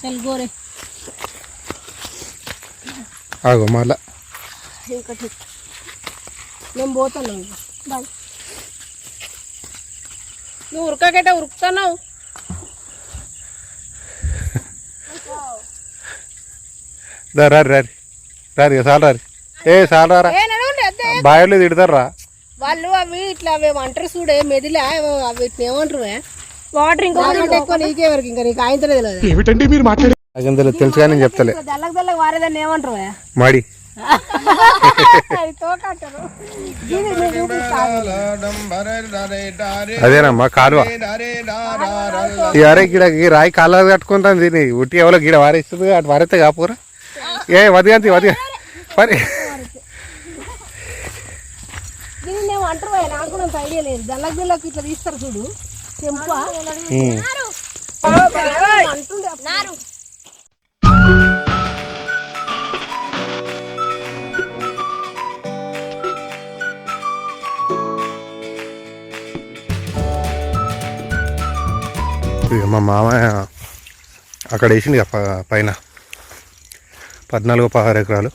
చల్ గోరే ఆగో మళ్ళా ఇంకటి మేము పోతున్నాం ఇక. బాయ్ నువ్వు ఉరకకేట ఉరుకుతున్నావు రారి రారి రారి చాలు రారి ఏ చాలు రారా బాయర్లు తిడతారా? వాళ్ళు అవి ఇట్లా అవి అంటారు చూడే మెదిలా అవి ఇట్లా ఏమంటారు వాటర్ ఇంకా ఎక్కువ నీకే వరకు ఇంకా నీకు ఆయన తెలియదు నాకేం తెలుసు కానీ నేను చెప్తలే దల్లక దల్లక వారేదాన్ని ఏమంటారు మాడి. అది నేను. అదేనమ్మా కాలువ. ఈ అరే గిడ ఈ రాయి కాలువ కట్టుకుంటాను దీన్ని. ఉట్టి ఎవరో గిడ వారేస్తుంది అటు వారైతే కాపురా. ఏ వదిగంతి వదిగా మరి దీన్ని అంటారు నాకు కూడా అంత ఐడియా లేదు. దల్లక దల్లక ఇట్లా తీస్తారు చూడు. ఇక మా మామయ్య అక్కడ వేసింది ఇక పైన. పద్నాలుగు పదహారు ఎకరాలు.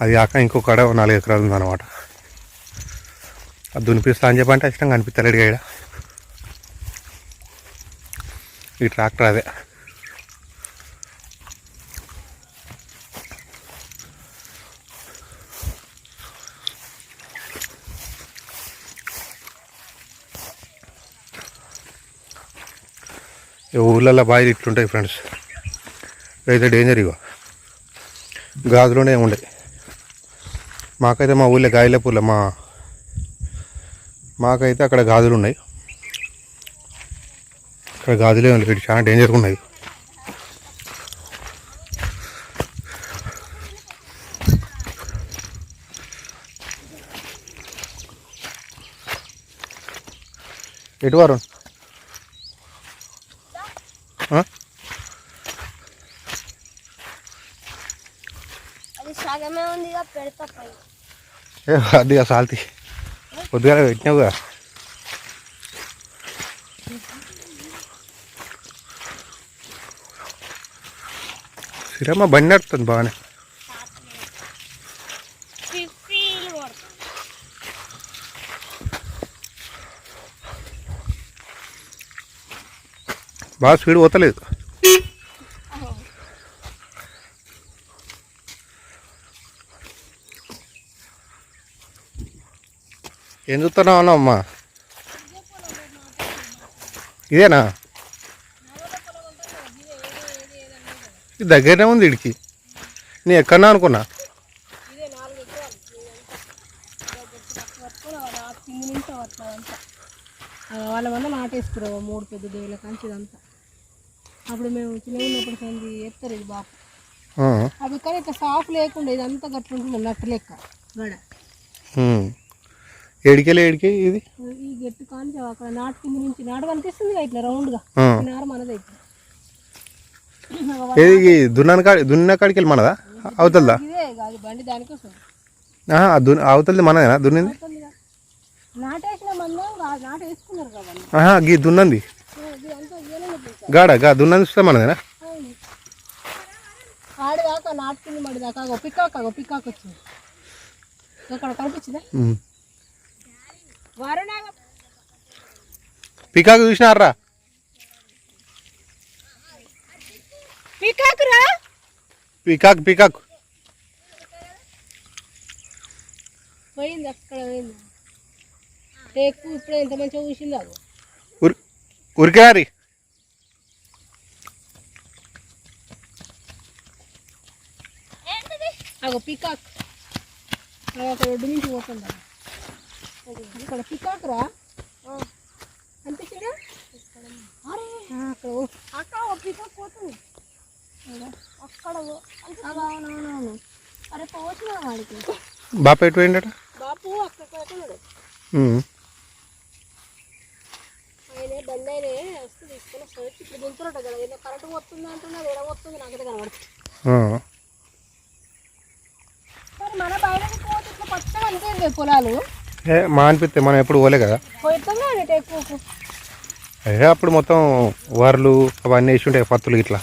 అది కాక ఇంకొక కడ నాలుగు ఎకరాలు ఉందన్నమాట. అది దునిపిస్తా అని చెప్పంటే ఇష్టంగా అనిపిస్తలేడు ఇక్కడ. ఈ ట్రాక్టర్ అదే. ఊళ్ళల్లో బాయిలు ఇట్లుంటాయి ఫ్రెండ్స్. అయితే డేంజర్ ఇగో. గాజులోనే ఉండే. మాకైతే మా ఊళ్ళో గాయలపూర్లో మా మాకైతే అక్కడ గాజులు ఉన్నాయి ఇక్కడ గాజులే ఉన్నాయి చాలా డేంజర్గా ఉన్నాయి. ఎటు వారు? అది సగమే ఉంది పెడతా అది పొద్దుగాల పెట్టినావుగా. సిరమ్మ బండి నడుతుంది బాగానే. బాగా స్పీడ్ పోతలేదు. ఏం చూస్తున్నావు అన్న అమ్మా ఇదేనా? ఇది దగ్గరనే ఉంది ఇడికి. నేను ఎక్కడన్నా అనుకున్నా. వాళ్ళ వల్ల నాటేసుకురావు మూడు పెద్ద దేవుల కంచి ఇదంతా అప్పుడు మేము చిన్న ఉన్నప్పుడు సంది ఎత్తారు ఇది బాపు. అది కానీ ఇట్లా సాఫ్ లేకుండా ఇదంతా గట్ల ఉంటుంది నట్టు లెక్క. గడ. ఏడికెళ్ళి ఏడికి ఇది? ఈ గట్టి కాంచి అక్కడ నాటు కింది నుంచి నాటు కనిపిస్తుంది ఇట్లా రౌండ్గా నార మనదే ఏది దున్నాని కాడి దున్న కాడికి వెళ్ళి మనదా కాదు బండి దానికోసం. దున్ అవతలది మనదేనా? దున్నింది? గీ దున్నంది? గాడ గా దున్నది చూస్తే మనదేనా. ఆడిదాకా నాటుకుంది మడి దాకా అగో పికాక్ అగో పికాక్ వచ్చింది. అక్కడ కనిపించిందా? పికాకు చూసినారా? పికాక్ రా. Peacock peacock. పోయింది అక్కడ పోయింది. టేకు ఇప్పుడు ఎంత మంచిగా చూసింది అగో ఉరి ఉరికినారి అగో పికాక్. అగో అక్కడ ఒడ్డు నుంచి పోతుంది. ఇక్కడ పికాక్ రా? అనిపించిందా ఆ, అక్కడ పికాక్ పోతుంది అక్కడ. ఓ- అవునవునవును అరే పోతున్నా వాడికి. బాప ఎటు పోయిండట? బాపు అక్కడ పోతున్నాడు. ఉమ్. ఆయన బండి ఆయన వస్తే తీసుకొని వస్తాడు. ఇప్పుడు దింపురట కదా ఏదో కరెంట్ వస్తుంది అంటున్నది ఎడ వస్తుంది నాకైతే కనబడుతుంది. మరి మన బయటకి పోతే ఇట్లా పచ్చగా అనిపించదు పొలాలు. మా అనిపిస్తే మనం ఎప్పుడు పోలే కదా. అదే అప్పుడు మొత్తం వరలు అవన్నీ వేసి ఉంటాయి పత్తులు ఇట్లా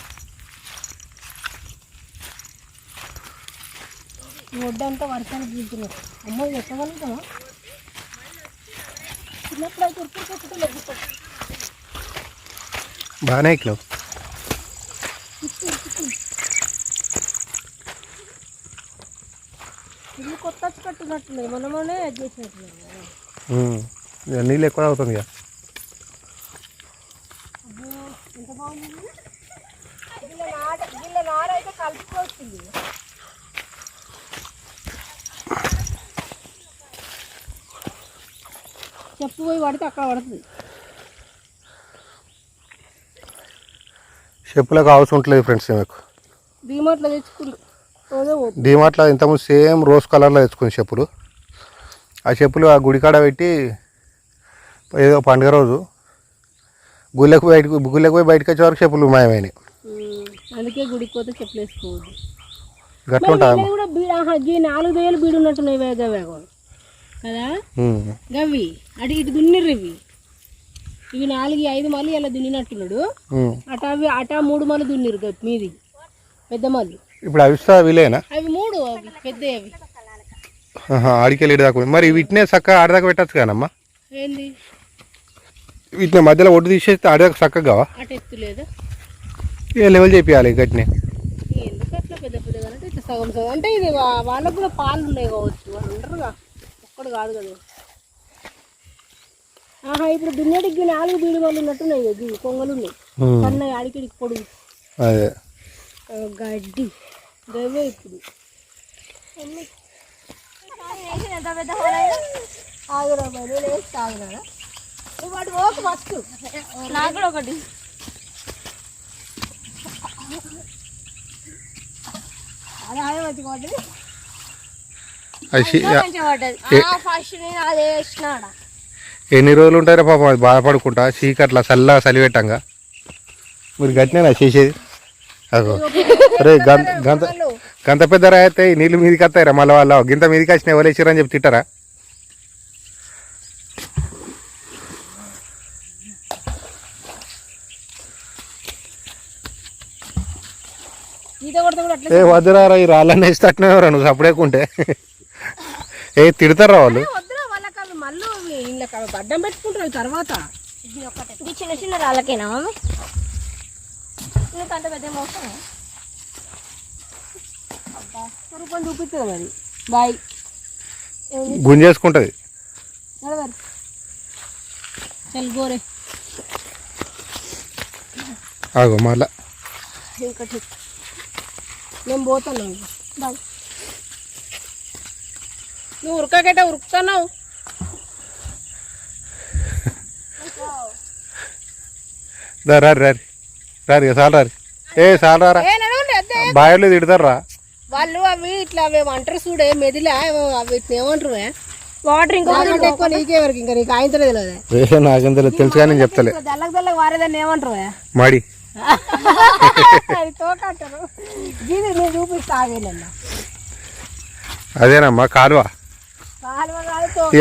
ఒడ్డంతా వర్షానికి అమ్మ ఎక్కగలుగుతామా బాగానే ఎక్కినావు. ఇల్లు కొత్త వచ్చి కట్టినట్టున్నది మనమనే కదా. ఇక. నీళ్ళు ఎక్కువ అవుతుంది అబ్బో, ఎంత బాగుంది. గిల్ల నార గిల్ల నార అయితే కలుపుకోవచ్చింది చెప్పు పోయి పడితే అక్కడ పడుతుంది. చెప్పులకు అవసరం ఉంటుంది ఫ్రెండ్స్ మీకు. డీమార్ట్లో పోతుంది డిమార్ట్లో ఇంతకుముందు సేమ్ రోజ్ కలర్లో తెచ్చుకుంది చెప్పులు. ఆ చెప్పులు ఆ గుడికాడ పెట్టి ఏదో పండుగ రోజు గుళ్ళకు బయటకు గుళ్ళకు పోయి బయటకు వచ్చే వరకు చెప్పులు మాయమైనాయి. అందుకే గుడికి పోతే చెప్పులు వేసుకోవద్దు. గట్ల నాలుగు వేలు బీడు ఉన్నట్టున్నాయి కదా. గవి అటు ఇటు దున్నిర్రు ఇవి. ఇవి నాలుగు ఐదు మళ్ళీ ఇలా దున్నినట్టున్నాడు. అట అవి అట మూడు మళ్ళీ దున్నిరు మీది. పెద్ద మళ్ళీ ఇప్పుడు అవిస్తా వీలేనా అవి మూడు అవి పెద్ద అవి. దాకా. మరి వీటినే చక్కగా ఆడదాకా పెట్టచ్చు కానమ్మా ఏంది? వీటిని మధ్యలో ఒడ్డు తీసేస్తే ఆడదాకా చక్కగా కావా? అటు ఇక లెవెల్ చేపియాలి గట్టినే? ఎందుకు అట్లా పెద్ద పెద్దగా అంటే ఇట్లా సగం సగం అంటే ఇది వాళ్ళకు కూడా పాలు ఉన్నాయి కావచ్చు. వాళ్ళు ఒక్కడు కాదు కదా. ఆహా ఇప్పుడు దున్నేటికి నాలుగు బీడు వాళ్ళు ఉన్నట్టున్నాయి కదా ఇవి కొంగలు ఉన్నాయి. సన్నవి అడికిడికి పొడుగు. అదే. గడ్డి. గవే ఇప్పుడు. ఆగురా మరి నేను వేసి ఆగురా నువ్వు వాటి ఓకు ఫస్ట్. నాకు కూడా ఒకటి. ఎన్ని రోజులు ఉంటారో పాపం అది బాధపడుకుంటా. చీకట్లా చల్లగా చలిపెట్టంగా. మీరు గట్టినేనా చేసేది? అగో. అరే గంత గంత గంత పెద్ద రాయితే నీళ్ళు మీదకి వస్తాయిరా మళ్ళీ వాళ్ళ గింత మీదకి వచ్చిన ఎవరు చెప్పి తిట్టారా? ఏ వద్దురారా ఈ రాళ్ళని వేసి తట్టినవరా నువ్వు సపడేకుంటే ఏ తిడతారా వాళ్ళు? మళ్ళీ అడ్డం పెట్టుకుంటారు తర్వాత. ఇది చిన్న చిన్న రాళ్ళకేనా? ఎందుకంటే పెద్ద మోసం స్వరూపం చూపిస్తుంది మరి. బాయ్. గుంజేసుకుంటుంది. నడవరు. చల్ గోరే. ఆగో మళ్ళా ఇంకటి నేను పోతున్నాను బాయ్. నువ్వు ఉరకకేట ఉరుకుతున్నావు. దా రారి రారి రారి ఏ చాలు రారా ఏ నడవండి అదే. బాయలు తిడతారా వాళ్ళు అవి ఇట్లా అవి ఏమంటారు చూడే మెదిలా అవి ఏమంటారు వాటర్ ఎక్కువ నీకే వరకు ఇంకా నీకు ఆయనతో తెలియదు. నాకేం తెలియదు. తెలుసు కానీ నేను చెప్తలే. వారేదాన్ని ఏమంటారు మాడి. అది తోక అంటారు దీన్ని నేను చూపిస్తా ఆగేనన్నా అదేనమ్మా కాలువ.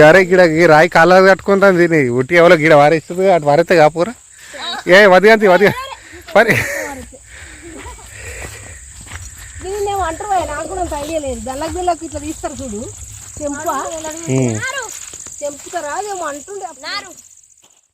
అరే గిడ రాయి కాళ్ళ కట్టుకుంటాను దీన్ని ఉట్టి ఎవరో గిడ వారేస్తుంది అటు వారైతే కాపురా. ఏ వదిగంతి వదిగా దీన్ని నేను అంటారు నాకు కూడా ఐడియా లేదు. ఇట్లా తీస్తారు చూడు. చెంప. చెంపుతారా? అదేమో అంటుండే. అప్పుడు.